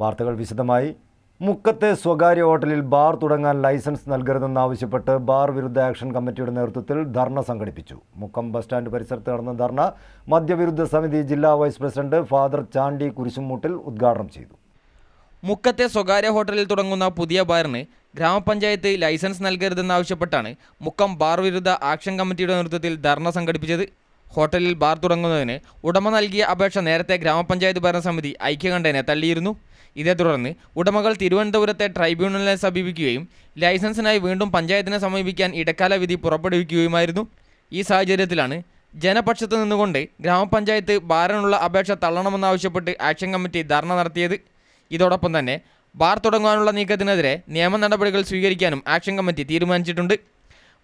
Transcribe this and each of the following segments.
വാർത്തകൾ വിശദമായി. മുക്കത്തെ സ്വകാര്യ ഹോട്ടലിൽ ബാർ തുടങ്ങാൻ ലൈസൻസ് നൽകരുതെന്നാവശ്യപ്പെട്ട് ബാർ വിരുദ്ധ ആക്ഷൻ കമ്മിറ്റിയുടെ നേതൃത്വത്തിൽ ധർണ സംഘടിപ്പിച്ചു. മുക്കം ബസ് സ്റ്റാൻഡ് പരിസരത്ത് നടന്ന ധർണ മദ്യവിരുദ്ധ സമിതി ജില്ലാ vice president father Chandy Kurisumoottil ഉദ്ഘാടനം ചെയ്തു. മുക്കത്തെ സ്വകാര്യ ഹോട്ടലിൽ തുടങ്ങുന്ന പുതിയ ബാറിന് ഗ്രാമപഞ്ചായത്ത് ലൈസൻസ് നൽകരുതെന്നാവശ്യപ്പെട്ടാണ് മുക്കം ബാർ വിരുദ്ധ ആക്ഷൻ കമ്മിറ്റിയുടെ നേതൃത്വത്തിൽ ധർണ സംഘടിപ്പിച്ചത്. ഹോട്ടലിൽ ബാർ തുടങ്ങുന്നതിന് ഉടമ നൽകിയ അപേക്ഷ നേരത്തെ ഗ്രാമപഞ്ചായത്ത് ഭരണസമിതി ഐക്യകണ്ഠേനെ തള്ളിയിരുന്നു. ഇതേ തുടർന്ന് ഉടമകൾ തിരുവനന്തപുരത്തെ ട്രൈബ്യൂണലിനെ സമീപിക്കുകയും ലൈസൻസിനായി വീണ്ടും പഞ്ചായത്തിനെ സമീപിക്കാൻ ഇടക്കാല വിധി പുറപ്പെടുവിക്കുകയുമായിരുന്നു. ഈ സാഹചര്യത്തിലാണ് ജനപക്ഷത്ത് നിന്നുകൊണ്ട് ഗ്രാമപഞ്ചായത്ത് ഭാരനുള്ള അപേക്ഷ തള്ളണമെന്നാവശ്യപ്പെട്ട് ആക്ഷൻ കമ്മിറ്റി ധർണ നടത്തിയത്. ഇതോടൊപ്പം തന്നെ ബാർ തുടങ്ങാനുള്ള നീക്കത്തിനെതിരെ നിയമ നടപടികൾ സ്വീകരിക്കാനും ആക്ഷൻ കമ്മിറ്റി തീരുമാനിച്ചിട്ടുണ്ട്.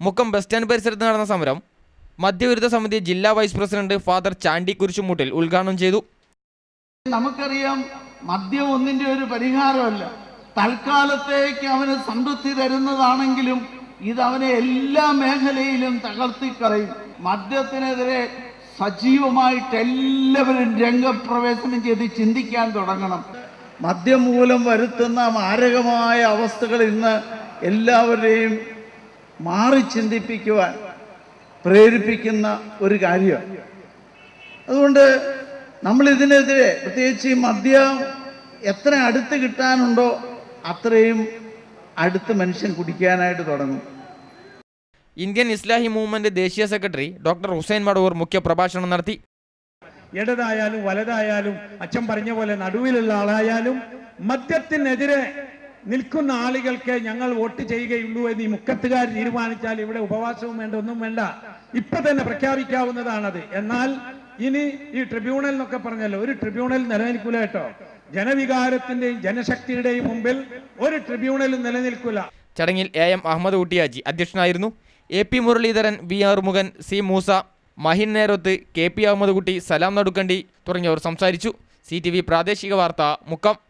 മുക്കം ബസ് സ്റ്റാൻഡ് പരിസരത്ത് നടന്ന സമരം മദ്യവിരുദ്ധ സമിതി ജില്ലാ vice president father Chandy Kurisumoottil ഉദ്ഘാടനം ചെയ്തു. നമുക്കറിയാം മദ്യം ഒന്നിന്റെ ഒരു പരിഹാരമല്ല. തൽക്കാലത്തേക്ക് അവന് സംതൃപ്തി തരുന്നതാണെങ്കിലും ഇത് അവനെ എല്ലാ മേഖലയിലും തകർത്തിക്കളയും. മദ്യത്തിനെതിരെ സജീവമായിട്ട് എല്ലാവരും രംഗപ്രവേശനം ചെയ്ത് ചിന്തിക്കാൻ തുടങ്ങണം. മദ്യം മൂലം വരുത്തുന്ന മാരകമായ അവസ്ഥകൾ ഇന്ന് എല്ലാവരെയും മാറി ചിന്തിപ്പിക്കുവാൻ പ്രേരിപ്പിക്കുന്ന ഒരു കാര്യമാണ്. അതുകൊണ്ട് നമ്മൾ ഇതിനെതിരെ പ്രത്യേകിച്ച് ഈ മദ്യം എത്ര അടുത്ത് കിട്ടാനുണ്ടോ അത്രയും അടുത്ത് മനുഷ്യൻ കുടിക്കാനായിട്ട് തുടങ്ങും. ഇന്ത്യൻ ഇസ്ലാഹി മൂവ്മെന്റ് ദേശീയ സെക്രട്ടറി ഡോക്ടർ ഹുസൈൻ മടവൂർ മുഖ്യപ്രഭാഷണം നടത്തി. ഇടതായാലും വലതായാലും അച്ഛൻ പറഞ്ഞ പോലെ നടുവിലുള്ള ആളായാലും മദ്യത്തിനെതിരെ നിൽക്കുന്ന ആളുകൾക്ക് ഞങ്ങൾ വോട്ട് ചെയ്യുകയുള്ളൂ എന്ന് ഈ മുക്കത്തുകാർ തീരുമാനിച്ചാൽ ഇവിടെ ഉപവാസവും വേണ്ട ഒന്നും വേണ്ട. ഇപ്പൊ തന്നെ പ്രഖ്യാപിക്കാവുന്നതാണത്. എന്നാൽ ഇനി ഈ ട്രിബ്യൂണൽ എന്നൊക്കെ പറഞ്ഞല്ലോ ഒരു ട്രിബ്യൂണൽ നിലനിൽക്കില്ല കേട്ടോ. ജനവികാരത്തിന്റെയും ജനശക്തിയുടെയും മുമ്പിൽ ഒരു ട്രിബ്യൂണലും നിലനിൽക്കില്ല ചടങ്ങിൽ എ എം അഹമ്മദ് ഊട്ടിയാജി അധ്യക്ഷനായിരുന്നു. A P Muraleedharan V R Arumughan C Moosa Mahin നേരത്ത് കെ പി അഹമ്മദ് കുട്ടി സലാം നടുക്കണ്ടി തുടങ്ങിയവർ സംസാരിച്ചു. സി പ്രാദേശിക വാർത്ത മുക്കം.